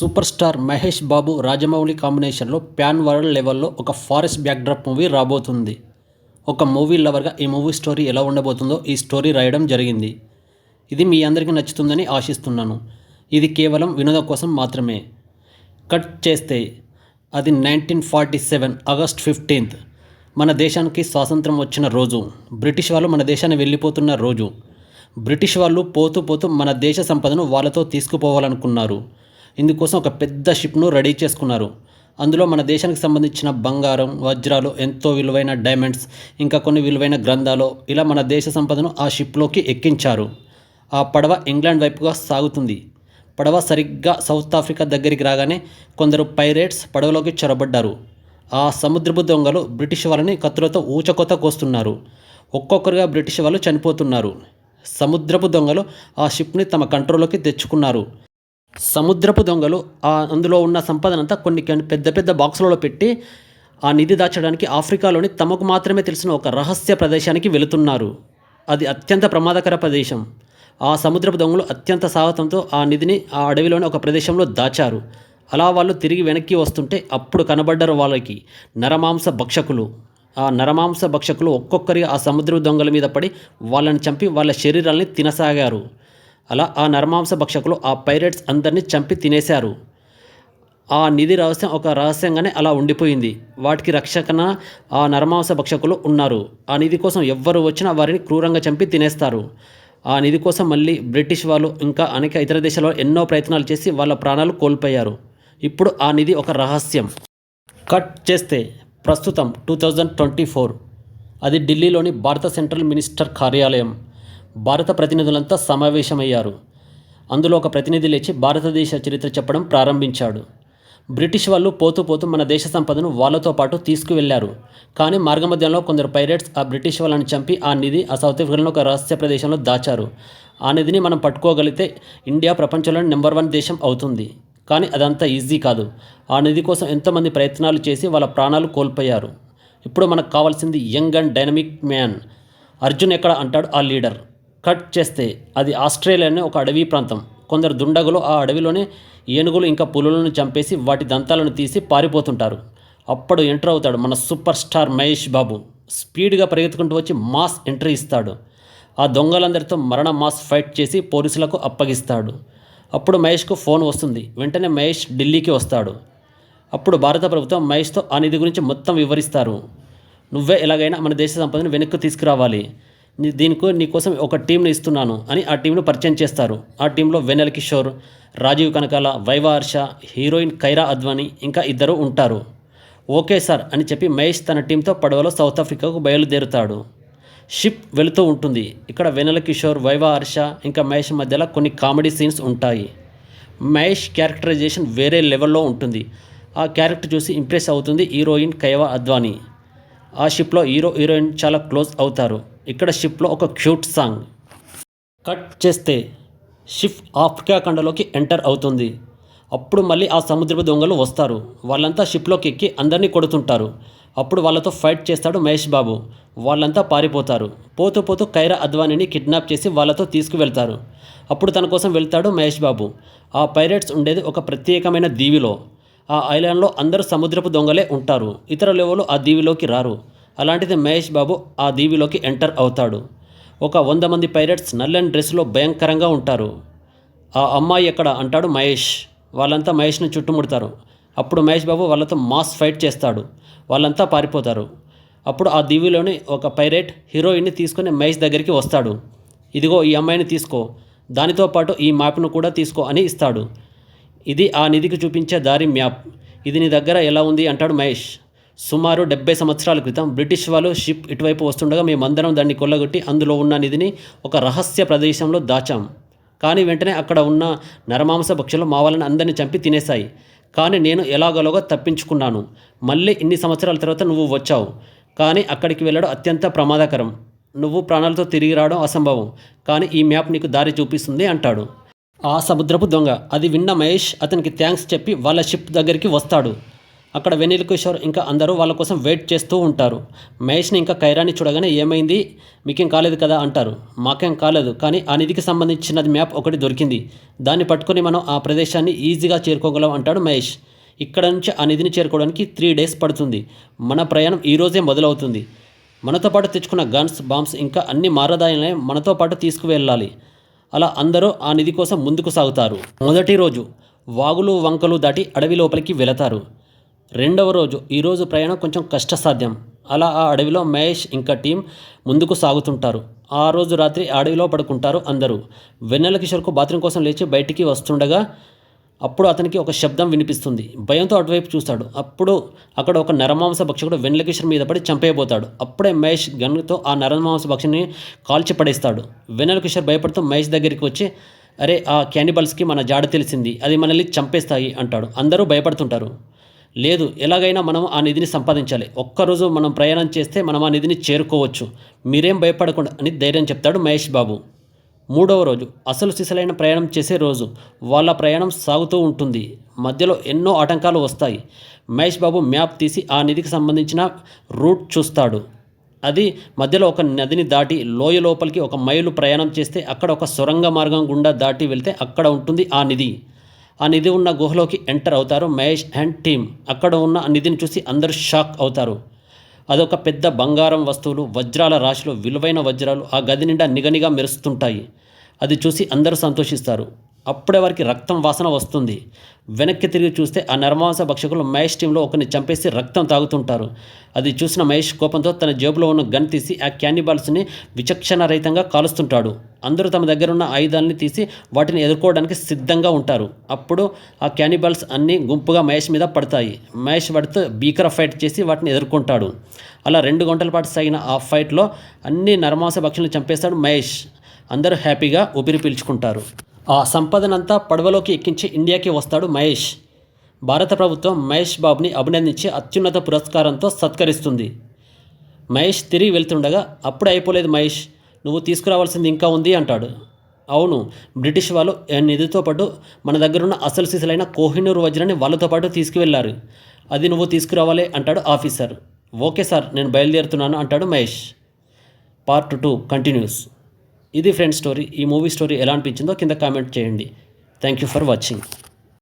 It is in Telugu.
సూపర్ స్టార్ మహేష్ బాబు రాజమౌళి కాంబినేషన్లో ప్యాన్ వరల్డ్ లెవెల్లో ఒక ఫారెస్ట్ బ్యాక్డ్రాప్ మూవీ రాబోతుంది. ఒక మూవీ లవర్గా ఈ మూవీ స్టోరీ ఎలా ఉండబోతుందో ఈ స్టోరీ రాయడం జరిగింది. ఇది మీ అందరికీ నచ్చుతుందని ఆశిస్తున్నాను. ఇది కేవలం వినోదం కోసం మాత్రమే. కట్ చేస్తే అది nineteen forty seven August fifteenth. మన దేశానికి స్వాతంత్రం వచ్చిన రోజు. బ్రిటిష్ వాళ్ళు మన దేశాన్ని వెళ్ళిపోతున్న రోజు. బ్రిటిష్ వాళ్ళు పోతూ పోతూ మన దేశ సంపదను వాళ్ళతో తీసుకుపోవాలనుకున్నారు. ఇందుకోసం ఒక పెద్ద షిప్ను రెడీ చేసుకున్నారు. అందులో మన దేశానికి సంబంధించిన బంగారం వజ్రాలు ఎంతో విలువైన డైమండ్స్ ఇంకా కొన్ని విలువైన గ్రంథాలు ఇలా మన దేశ సంపదను ఆ షిప్లోకి ఎక్కించారు. ఆ పడవ ఇంగ్లాండ్ వైపుగా సాగుతుంది. పడవ సరిగ్గా సౌత్ ఆఫ్రికా దగ్గరికి రాగానే కొందరు పైరేట్స్ పడవలోకి చొరబడ్డారు. ఆ సముద్రపు దొంగలు బ్రిటిష్ వాళ్ళని కత్తులతో ఊచకొత కోస్తున్నారు. ఒక్కొక్కరుగా బ్రిటిష్ వాళ్ళు చనిపోతున్నారు. సముద్రపు దొంగలు ఆ షిప్ని తమ కంట్రోల్లోకి తెచ్చుకున్నారు. సముద్రపు దొంగలు ఆ అందులో ఉన్న సంపదనంతా కొన్ని కొన్ని పెద్ద పెద్ద బాక్సులలో పెట్టి ఆ నిధి దాచడానికి ఆఫ్రికాలోని తమకు మాత్రమే తెలిసిన ఒక రహస్య ప్రదేశానికి వెళుతున్నారు. అది అత్యంత ప్రమాదకర ప్రదేశం. ఆ సముద్రపు దొంగలు అత్యంత సాహసంతో ఆ నిధిని ఆ అడవిలోని ఒక ప్రదేశంలో దాచారు. అలా వాళ్ళు తిరిగి వెనక్కి వస్తుంటే అప్పుడు కనబడ్డారు వాళ్ళకి నరమాంస భక్షకులు. ఆ నరమాంస భక్షకులు ఒక్కొక్కరిగా ఆ సముద్ర దొంగల మీద పడి వాళ్ళని చంపి వాళ్ళ శరీరాల్ని తినసాగారు. అలా ఆ నర్మాంస భక్షకులు ఆ పైరేట్స్ అందరినీ చంపి తినేశారు. ఆ నిధి రహస్యం ఒక రహస్యంగానే అలా ఉండిపోయింది. వాటికి రక్షకన ఆ నర్మాంస భక్షకులు ఉన్నారు. ఆ నిధి కోసం ఎవ్వరు వచ్చినా వారిని క్రూరంగా చంపి తినేస్తారు. ఆ నిధి కోసం మళ్ళీ బ్రిటిష్ వాళ్ళు ఇంకా అనేక ఇతర దేశాల్లో ఎన్నో ప్రయత్నాలు చేసి వాళ్ళ ప్రాణాలు కోల్పోయారు. ఇప్పుడు ఆ నిధి ఒక రహస్యం. కట్ చేస్తే ప్రస్తుతం టూ థౌజండ్ ట్వంటీ ఫోర్. అది ఢిల్లీలోని భారత సెంట్రల్ మినిస్టర్ కార్యాలయం. భారత ప్రతినిధులంతా సమావేశమయ్యారు. అందులో ఒక ప్రతినిధి లేచి భారతదేశ చరిత్ర చెప్పడం ప్రారంభించాడు. బ్రిటిష్ వాళ్ళు పోతూ పోతూ మన దేశ సంపదను వాళ్ళతో పాటు తీసుకువెళ్ళారు. కానీ మార్గమధ్యంలో కొందరు పైరేట్స్ ఆ బ్రిటిష్ వాళ్ళని చంపి ఆ నిధి ఆ సౌత్ ఆఫ్రికాలో ఒక రహస్య ప్రదేశంలో దాచారు. ఆ నిధిని మనం పట్టుకోగలిగితే ఇండియా ప్రపంచంలోని నెంబర్ వన్ దేశం అవుతుంది. కానీ అదంతా ఈజీ కాదు. ఆ నిధి కోసం ఎంతోమంది ప్రయత్నాలు చేసి వాళ్ళ ప్రాణాలు కోల్పోయారు. ఇప్పుడు మనకు కావాల్సింది young and dynamic man. Arjun ఎక్కడ అంటాడు ఆ లీడర్? కట్ చేస్తే అది ఆస్ట్రేలియానే ఒక అడవి ప్రాంతం. కొందరు దుండగులు ఆ అడవిలోనే ఏనుగులు ఇంకా పులులను చంపేసి వాటి దంతాలను తీసి పారిపోతుంటారు. అప్పుడు ఎంటర్ అవుతాడు మన సూపర్ స్టార్ మహేష్ బాబు. స్పీడ్గా పరిగెత్తుకుంటూ వచ్చి మాస్ ఎంట్రీ ఇస్తాడు. ఆ దొంగలందరితో మరణ మాస్ ఫైట్ చేసి పోలీసులకు అప్పగిస్తాడు. అప్పుడు మహేష్కు ఫోన్ వస్తుంది. వెంటనే మహేష్ ఢిల్లీకి వస్తాడు. అప్పుడు భారత ప్రభుత్వం మహేష్తో ఆ నిధి గురించి మొత్తం వివరిస్తారు. నువ్వే ఎలాగైనా మన దేశ సంపదను వెనక్కి తీసుకురావాలి. దీనికి నీకోసం ఒక టీంను ఇస్తున్నాను అని ఆ టీంను పరిచయం చేస్తారు. ఆ టీంలో వెన్నెల కిషోర్ రాజీవ్ కనకాల వైవహర్ష హీరోయిన్ కైరా అద్వానీ ఇంకా ఇద్దరు ఉంటారు. ఓకే సార్ అని చెప్పి మహేష్ తన టీంతో పడవలో సౌత్ ఆఫ్రికాకు బయలుదేరుతాడు. షిప్ వెళుతూ ఉంటుంది. ఇక్కడ వెన్నెల కిషోర్ వైవా హర్ష ఇంకా మహేష్ మధ్యలో కొన్ని కామెడీ సీన్స్ ఉంటాయి. మహేష్ క్యారెక్టరైజేషన్ వేరే లెవెల్లో ఉంటుంది. ఆ క్యారెక్టర్ చూసి ఇంప్రెస్ అవుతుంది హీరోయిన్ కైవా అద్వానీ. ఆ షిప్లో హీరో హీరోయిన్ చాలా క్లోజ్ అవుతారు. ఇక్కడ షిప్లో ఒక క్యూట్ సాంగ్. కట్ చేస్తే షిప్ ఆఫ్రికా ఖండలోకి ఎంటర్ అవుతుంది. అప్పుడు మళ్ళీ ఆ సముద్రపు దొంగలు వస్తారు. వాళ్ళంతా షిప్లోకి ఎక్కి అందరినీ కొడుతుంటారు. అప్పుడు వాళ్ళతో ఫైట్ చేస్తాడు మహేష్ బాబు. వాళ్ళంతా పారిపోతారు. పోతూ పోతూ కైరా అద్వానీని కిడ్నాప్ చేసి వాళ్ళతో తీసుకువెళ్తారు. అప్పుడు తన కోసం వెళ్తాడు మహేష్ బాబు. ఆ పైరేట్స్ ఉండేది ఒక ప్రత్యేకమైన దీవిలో. ఆ ఐలాండ్లో అందరూ సముద్రపు దొంగలే ఉంటారు. ఇతర ఆ దీవిలోకి రారు. అలాంటిది మహేష్ బాబు ఆ దీవిలోకి ఎంటర్ అవుతాడు. ఒక వంద మంది పైరట్స్ నల్లని డ్రెస్సులో భయంకరంగా ఉంటారు. ఆ అమ్మాయి ఎక్కడ అంటాడు మహేష్. వాళ్ళంతా మహేష్ని చుట్టుముడతారు. అప్పుడు మహేష్ బాబు వాళ్ళతో మాస్ ఫైట్ చేస్తాడు. వాళ్ళంతా పారిపోతారు. అప్పుడు ఆ దీవిలోని ఒక పైరేట్ హీరోయిన్ని తీసుకొని మహేష్ దగ్గరికి వస్తాడు. ఇదిగో ఈ అమ్మాయిని తీసుకో. దానితో పాటు ఈ మ్యాప్ను కూడా తీసుకో అని ఇస్తాడు. ఇది ఆ నిధికి చూపించే దారి మ్యాప్. ఇది నీ దగ్గర ఎలా ఉంది? అంటాడు మహేష్. సుమారు డెబ్బై సంవత్సరాల క్రితం బ్రిటిష్ వాళ్ళు షిప్ ఇటువైపు వస్తుండగా మేమందరం దాన్ని కొల్లగొట్టి అందులో ఉన్న నిధిని ఒక రహస్య ప్రదేశంలో దాచాం. కానీ వెంటనే అక్కడ ఉన్న నరమాంస పక్షులు మా వాళ్ళని అందరిని చంపి తినేశాయి. కానీ నేను ఎలాగోలాగో తప్పించుకున్నాను. మళ్ళీ ఇన్ని సంవత్సరాల తర్వాత నువ్వు వచ్చావు. కానీ అక్కడికి వెళ్ళడం అత్యంత ప్రమాదకరం. నువ్వు ప్రాణాలతో తిరిగి రావడం అసంభవం. కానీ ఈ మ్యాప్ నీకు దారి చూపిస్తుంది అంటాడు. ఆ సముద్రపు దొంగ. అది విన్న మహేష్ అతనికి థ్యాంక్స్ చెప్పి వాళ్ళ షిప్ దగ్గరికి వస్తాడు. అక్కడ వెనిల్ కిషోర్ ఇంకా అందరూ వాళ్ళ కోసం వెయిట్ చేస్తూ ఉంటారు. మహేష్ని ఇంకా కైరాని చూడగానే ఏమైంది? మీకేం కాలేదు కదా అంటారు. మాకేం కాలేదు కానీ ఆ నిధికి సంబంధించినది మ్యాప్ ఒకటి దొరికింది. దాన్ని పట్టుకొని మనం ఆ ప్రదేశాన్ని ఈజీగా చేరుకోగలం అంటాడు మహేష్. ఇక్కడ నుంచి ఆ నిధిని చేరుకోవడానికి త్రీ డేస్ పడుతుంది. మన ప్రయాణం ఈరోజే మొదలవుతుంది. మనతో పాటు తెచ్చుకున్న గన్స్ బాంబ్స్ ఇంకా అన్ని మారదాయాలనే మనతో పాటు తీసుకువెళ్ళాలి. అలా అందరూ ఆ నిధి కోసం ముందుకు సాగుతారు. మొదటి రోజు వాగులు వంకలు దాటి అడవి లోపలికి వెళతారు. రెండవ రోజు ఈరోజు ప్రయాణం కొంచెం కష్టసాధ్యం. అలా ఆ అడవిలో మహేష్ ఇంకా టీం ముందుకు సాగుతుంటారు. ఆ రోజు రాత్రి అడవిలో పడుకుంటారు అందరూ. వెన్నెల కిషోర్కు బాత్రూమ్ కోసం లేచి బయటికి వస్తుండగా అప్పుడు అతనికి ఒక శబ్దం వినిపిస్తుంది. భయంతో అటువైపు చూస్తాడు. అప్పుడు అక్కడ ఒక నరమాంస భక్షకుడు వెన్నెల మీద పడి చంపేయబోతాడు. అప్పుడే మహేష్ గన్తో ఆ నరమాంస భక్షిని కాల్చి పడేస్తాడు వెన్నెల భయపడుతూ మహేష్ దగ్గరికి వచ్చి అరే ఆ క్యానిబల్స్కి మన జాడ తెలిసింది. అది మనల్ని చంపేస్తాయి అంటాడు. అందరూ భయపడుతుంటారు. లేదు ఎలాగైనా మనం ఆ నిధిని సంపాదించాలి. ఒక్కరోజు మనం ప్రయాణం చేస్తే మనం ఆ నిధిని చేరుకోవచ్చు. మీరేం భయపడకుండా అని ధైర్యం చెప్తాడు మహేష్ బాబు. మూడవ రోజు అసలు సిసలైన ప్రయాణం చేసే రోజు. వాళ్ళ ప్రయాణం సాగుతూ ఉంటుంది. మధ్యలో ఎన్నో ఆటంకాలు వస్తాయి. మహేష్ బాబు మ్యాప్ తీసి ఆ నిధికి సంబంధించిన రూట్ చూస్తాడు. అది మధ్యలో ఒక నదిని దాటి లోయ లోపలికి ఒక మైలు ప్రయాణం చేస్తే అక్కడ ఒక సొరంగ మార్గం గుండా దాటి వెళ్తే అక్కడ ఉంటుంది ఆ నిధి. ఆ నిధి ఉన్న గుహలోకి ఎంటర్ అవుతారు మహేష్ అండ్ టీమ్. అక్కడ ఉన్న ఆ నిధిని చూసి అందరూ షాక్ అవుతారు. అదొక పెద్ద బంగారం వస్తువులు వజ్రాల రాశిలో విలువైన వజ్రాలు ఆ గది నిండా నిగనిగా మెరుస్తుంటాయి. అది చూసి అందరూ సంతోషిస్తారు. అప్పుడే వారికి రక్తం వాసన వస్తుంది. వెనక్కి తిరిగి చూస్తే ఆ నర్మాంస భక్షకులు మహేష్ టీంలో ఒకరిని చంపేసి రక్తం తాగుతుంటారు. అది చూసిన మహేష్ కోపంతో తన జేబులో ఉన్న గన్ తీసి ఆ క్యానిబాల్స్ని విచక్షణ రహితంగా కాలుస్తుంటాడు. అందరూ తమ దగ్గర ఉన్న ఆయుధాలని తీసి వాటిని ఎదుర్కోవడానికి సిద్ధంగా ఉంటారు. అప్పుడు ఆ క్యానిబాల్స్ అన్నీ గుంపుగా మహేష్ మీద పడతాయి. మహేష్ పడితే భీకర ఫైట్ చేసి వాటిని ఎదుర్కొంటాడు. అలా రెండు గంటల పాటు సాగిన ఆ ఫైట్లో అన్ని నర్మాంస భక్షులను చంపేస్తాడు మహేష్. అందరూ హ్యాపీగా ఊపిరి పీల్చుకుంటారు. ఆ సంపదనంతా పడవలోకి ఎక్కించి ఇండియాకి వస్తాడు మహేష్. భారత ప్రభుత్వం మహేష్ బాబుని అభినందించి అత్యున్నత పురస్కారంతో సత్కరిస్తుంది. మహేష్ తిరిగి వెళ్తుండగా అప్పుడు అయిపోలేదు మహేష్ నువ్వు తీసుకురావాల్సింది ఇంకా ఉంది అంటాడు. అవును బ్రిటిష్ వాళ్ళు నిధితో పాటు మన దగ్గరున్న అసలు సిసలైన కోహినూరు వజ్రాన్ని వాళ్ళతో పాటు తీసుకువెళ్ళారు అది నువ్వు తీసుకురావాలి అంటాడు ఆఫీసర్. ఓకే సార్ నేను బయలుదేరుతున్నాను అంటాడు మహేష్. Part two continues. ఇది ఫ్రెండ్ స్టోరీ. ఈ మూవీ స్టోరీ ఎలా అనిపించిందో కింద కామెంట్ చేయండి. Thank you for watching.